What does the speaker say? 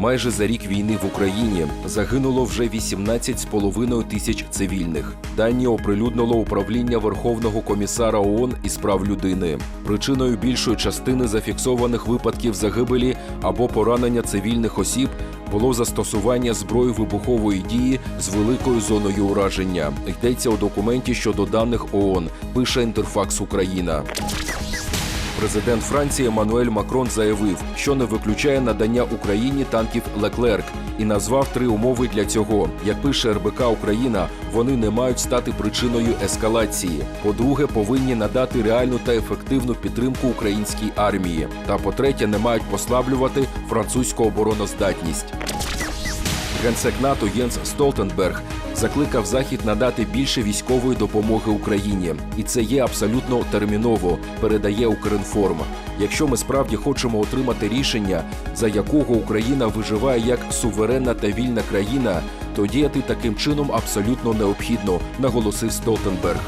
Майже за рік війни в Україні загинуло вже 18,5 тисяч цивільних. Дані оприлюднило управління Верховного комісара ООН із прав людини. Причиною більшої частини зафіксованих випадків загибелі або поранення цивільних осіб було застосування зброї вибухової дії з великою зоною ураження. Йдеться у документі щодо даних ООН. Пише Інтерфакс Україна. Президент Франції Еммануель Макрон заявив, що не виключає надання Україні танків Леклерк і назвав три умови для цього. Як пише РБК Україна, вони не мають стати причиною ескалації. По-друге, повинні надати реальну та ефективну підтримку українській армії. Та по-третє, не мають послаблювати французьку обороноздатність. Генсек НАТО Єнс Столтенберг закликав Захід надати більше військової допомоги Україні, і це є абсолютно терміново. Передає Укрінформ. Якщо ми справді хочемо отримати рішення, за якого Україна виживає як суверенна та вільна країна, то діяти таким чином абсолютно необхідно, наголосив Столтенберг.